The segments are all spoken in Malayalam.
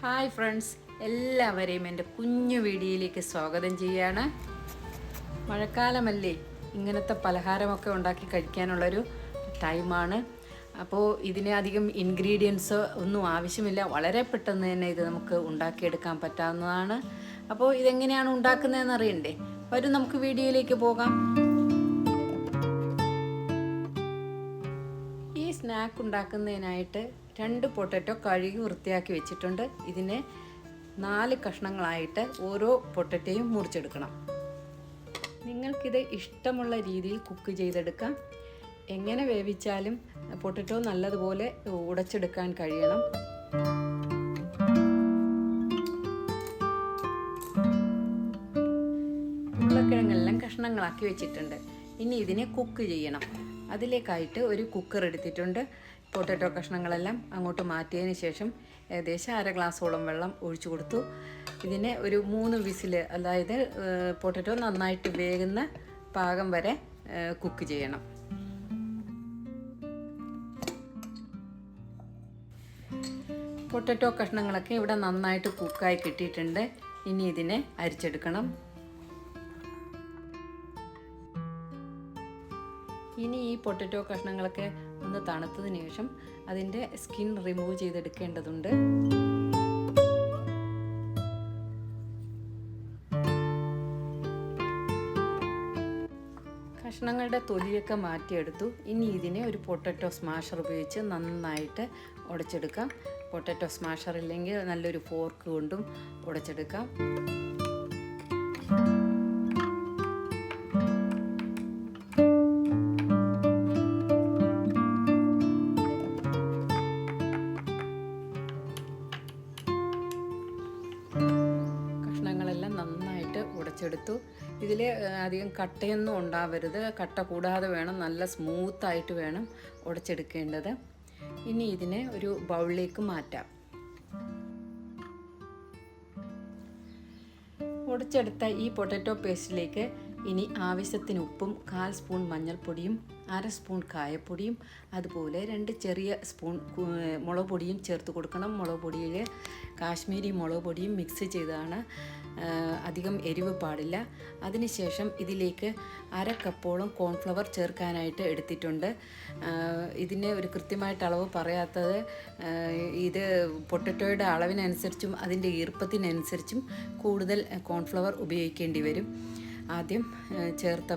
ഹായ് ഫ്രണ്ട്സ് എല്ലാവരെയും എന്റെ കുഞ്ഞു വീഡിയോയിലേക്ക് സ്വാഗതം ചെയ്യാണ് മഴക്കാലമല്ലേ? ഇങ്ങനത്തെ പലഹാരമൊക്കെ ഉണ്ടാക്കി കഴിക്കാനുള്ളൊരു ടൈമാണ്. അപ്പോൾ ഇതിന് അധികം ഇൻഗ്രീഡിയൻസ് ഒന്നും ആവശ്യമില്ല. വളരെ പെട്ടെന്ന് തന്നെ ഇത് നമുക്ക് ഉണ്ടാക്കിയെടുക്കാൻ പറ്റാവുന്നതാണ്. അപ്പോൾ ഇതെങ്ങനെയാണ് ഉണ്ടാക്കുന്നതെന്ന് അറിയണ്ടേ? വരും നമുക്ക് വീഡിയോയിലേക്ക് പോകാം. സ്നാക്ക് ഉണ്ടാക്കുന്നതിനായിട്ട് രണ്ട് പൊട്ടറ്റോ കഴുകി വൃത്തിയാക്കി വെച്ചിട്ടുണ്ട്. ഇതിനെ നാല് കഷ്ണങ്ങളായിട്ട് ഓരോ പൊട്ടറ്റയും മുറിച്ചെടുക്കണം. നിങ്ങൾക്കിത് ഇഷ്ടമുള്ള രീതിയിൽ കുക്ക് ചെയ്തെടുക്കാം. എങ്ങനെ വേവിച്ചാലും പൊട്ടറ്റോ നല്ലതുപോലെ ഉടച്ചെടുക്കാൻ കഴിയണം. ഉരുളക്കിഴങ്ങെല്ലാം കഷ്ണങ്ങളാക്കി വെച്ചിട്ടുണ്ട്. ഇനി ഇതിനെ കുക്ക് ചെയ്യണം. അതിലേക്കായിട്ട് ഒരു കുക്കർ എടുത്തിട്ടുണ്ട്. പൊട്ടറ്റോ കഷ്ണങ്ങളെല്ലാം അങ്ങോട്ട് മാറ്റിയതിന് ശേഷം ഏകദേശം അര ഗ്ലാസോളം വെള്ളം ഒഴിച്ചു കൊടുത്തു. ഇതിനെ ഒരു മൂന്ന് വിസിൽ അതായത് പൊട്ടറ്റോ നന്നായിട്ട് വേകുന്ന പാകം വരെ കുക്ക് ചെയ്യണം. പൊട്ടറ്റോ കഷ്ണങ്ങളൊക്കെ ഇവിടെ നന്നായിട്ട് കുക്കായി കിട്ടിയിട്ടുണ്ട്. ഇനി ഇതിനെ അരിച്ചെടുക്കണം. ഇനി ഈ പൊട്ടറ്റോ കഷ്ണങ്ങളൊക്കെ ഒന്ന് തണുത്തതിന് ശേഷം അതിന്റെ സ്കിൻ റിമൂവ് ചെയ്തെടുക്കേണ്ടതുണ്ട്. കഷ്ണങ്ങളുടെ തൊലിയൊക്കെ മാറ്റിയെടുത്തു. ഇനി ഇതിനെ ഒരു പൊട്ടറ്റോ സ്മാഷർ ഉപയോഗിച്ച് നന്നായിട്ട് ഉടച്ചെടുക്കാം. പൊട്ടറ്റോ സ്മാഷർ ഇല്ലെങ്കിൽ നല്ലൊരു ഫോർക്ക് കൊണ്ടും ഉടച്ചെടുക്കാം. ഉടച്ചെടുത്തു ഇതിൽ അധികം കട്ടയൊന്നും ഉണ്ടാവരുത്. കട്ട കൂടാതെ വേണം നല്ല സ്മൂത്തായിട്ട് വേണം ഉടച്ചെടുക്കേണ്ടത്. ഇനി ഇതിനെ ഒരു ബൗളിലേക്ക് മാറ്റാം. ഉടച്ചെടുത്ത ഈ പൊട്ടറ്റോ പേസ്റ്റിലേക്ക് ഇനി ആവശ്യത്തിന് ഉപ്പും കാൽ സ്പൂൺ മഞ്ഞൾപ്പൊടിയും അര സ്പൂൺ കായപ്പൊടിയും അതുപോലെ രണ്ട് ചെറിയ സ്പൂൺ മുളക് പൊടിയും ചേർത്ത് കൊടുക്കണം. മുളക് പൊടിയിൽ കാശ്മീരി മുളക് പൊടിയും മിക്സ് ചെയ്താണ്. അധികം എരിവ് പാടില്ല. അതിനുശേഷം ഇതിലേക്ക് അര കപ്പോളം കോൺഫ്ലവർ ചേർക്കാനായിട്ട് എടുത്തിട്ടുണ്ട്. ഇതിന് ഒരു കൃത്യമായിട്ട് അളവ് പറയാത്തത് ഇത് പൊട്ടറ്റോയുടെ അളവിനനുസരിച്ചും അതിന്റെ ഈർപ്പത്തിനനുസരിച്ചും കൂടുതൽ കോൺഫ്ലവർ ഉപയോഗിക്കേണ്ടി വരും. ആദ്യം ചേർത്ത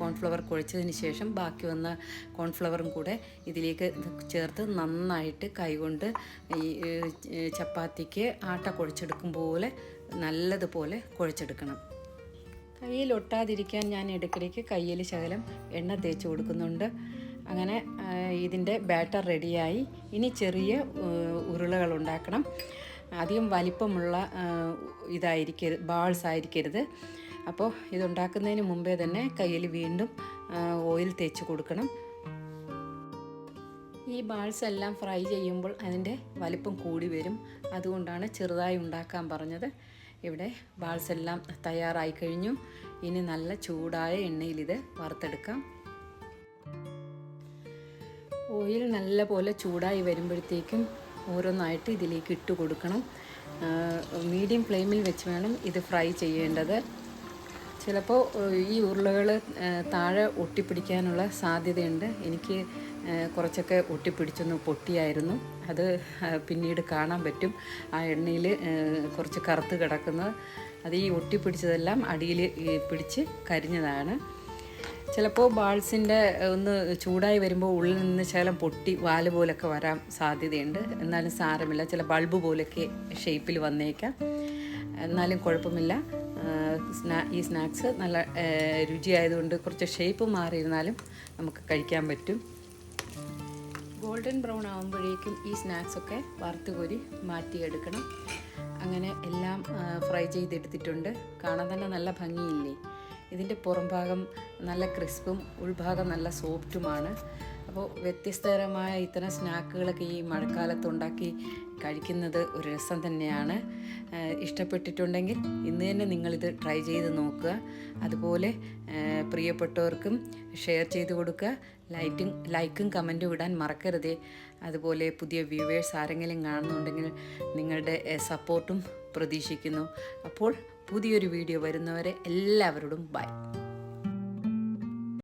കോൺഫ്ലവർ കുഴച്ചതിന് ശേഷം ബാക്കി വന്ന കോൺഫ്ലവറും കൂടെ ഇതിലേക്ക് ചേർത്ത് നന്നായിട്ട് കൈകൊണ്ട് ഈ ചപ്പാത്തിക്ക് ആട്ട കുഴച്ചെടുക്കും പോലെ നല്ലതുപോലെ കുഴച്ചെടുക്കണം. കയ്യിൽ ഒട്ടാതിരിക്കാൻ ഞാൻ ഇടയ്ക്കിടയ്ക്ക് കയ്യിൽ ശകലം എണ്ണ തേച്ച് കൊടുക്കുന്നുണ്ട്. അങ്ങനെ ഇതിന്റെ ബാറ്റർ റെഡിയായി. ഇനി ചെറിയ ഉരുളകൾ ഉണ്ടാക്കണം അധികം വലിപ്പമുള്ള ഇതായിരിക്കരുത് ബാൾസ് ആയിരിക്കരുത്. അപ്പോൾ ഇതുണ്ടാക്കുന്നതിന് മുമ്പേ തന്നെ കയ്യിൽ വീണ്ടും ഓയിൽ തേച്ച് കൊടുക്കണം. ഈ ബാൾസ് എല്ലാം ഫ്രൈ ചെയ്യുമ്പോൾ അതിന്റെ വലിപ്പം കൂടി വരും. അതുകൊണ്ടാണ് ചെറുതായി ഉണ്ടാക്കാൻ പറഞ്ഞത്. ഇവിടെ ബാൾസ് എല്ലാം തയ്യാറായി കഴിഞ്ഞു. ഇനി നല്ല ചൂടായ എണ്ണയിൽ ഇത് വറുത്തെടുക്കാം. ഓയിൽ നല്ല പോലെ ചൂടായി വരുമ്പോഴത്തേക്കും ഓരോന്നായിട്ട് ഇതിലേക്ക് ഇട്ട് കൊടുക്കണം. മീഡിയം ഫ്ലെയിമിൽ വെച്ച് വേണം ഇത് ഫ്രൈ ചെയ്യേണ്ടത്. ചിലപ്പോൾ ഈ ഉരുളകൾ താഴെ ഒട്ടിപ്പിടിക്കാനുള്ള സാധ്യതയുണ്ട്. എനിക്ക് കുറച്ചൊക്കെ ഒട്ടിപ്പിടിച്ചൊന്ന് പൊട്ടിയായിരുന്നു. അത് പിന്നീട് കാണാൻ പറ്റും. ആ എണ്ണയിൽ കുറച്ച് കറുത്ത് കിടക്കുന്നത്. അത് ഈ ഒട്ടിപ്പിടിച്ചതെല്ലാം അടിയിൽ പിടിച്ച് കരിഞ്ഞതാണ്. ചിലപ്പോൾ ബാൾസിന്റെ ഒന്ന് ചൂടായി വരുമ്പോൾ ഉള്ളിൽ നിന്ന് ശകലം പൊട്ടി വാൽ പോലൊക്കെ വരാൻ സാധ്യതയുണ്ട്. എന്നാലും സാരമില്ല. ചില ബൾബ് പോലൊക്കെ ഷേപ്പിൽ വന്നേക്കാം. എന്നാലും കുഴപ്പമില്ല. ഈ സ്നാക്സ് നല്ല രുചിയായതുകൊണ്ട് കുറച്ച് ഷേപ്പ് മാറിയിരുന്നാലും നമുക്ക് കഴിക്കാൻ പറ്റും. ഗോൾഡൻ ബ്രൗൺ ആകുമ്പോഴേക്കും ഈ സ്നാക്സൊക്കെ വറുത്ത് കോരി മാറ്റിയെടുക്കണം. അങ്ങനെ എല്ലാം ഫ്രൈ ചെയ്തെടുത്തിട്ടുണ്ട്. കാണാൻ തന്നെ നല്ല ഭംഗിയില്ലേ? ഇതിന്റെ പുറംഭാഗം നല്ല ക്രിസ്പും ഉൾഭാഗം നല്ല സോഫ്റ്റുമാണ്. അപ്പോൾ വ്യത്യസ്തകരമായ ഇത്തരം സ്നാക്കുകളൊക്കെ ഈ മഴക്കാലത്ത് ഉണ്ടാക്കി കഴിക്കുന്നത് ഒരു രസം തന്നെയാണ്. ഇഷ്ടപ്പെട്ടിട്ടുണ്ടെങ്കിൽ ഇന്ന് തന്നെ നിങ്ങളിത് ട്രൈ ചെയ്ത് നോക്കുക. അതുപോലെ പ്രിയപ്പെട്ടവർക്കും ഷെയർ ചെയ്ത് കൊടുക്കുക. ലൈറ്റും ലൈക്കും കമന്റും ഇടാൻ മറക്കരുതേ. അതുപോലെ പുതിയ വ്യൂവേഴ്സ് ആരെങ്കിലും കാണുന്നുണ്ടെങ്കിൽ നിങ്ങളുടെ സപ്പോർട്ടും പ്രതീക്ഷിക്കുന്നു. അപ്പോൾ പുതിയൊരു വീഡിയോ വരുന്നവരെ എല്ലാവരോടും ബൈ.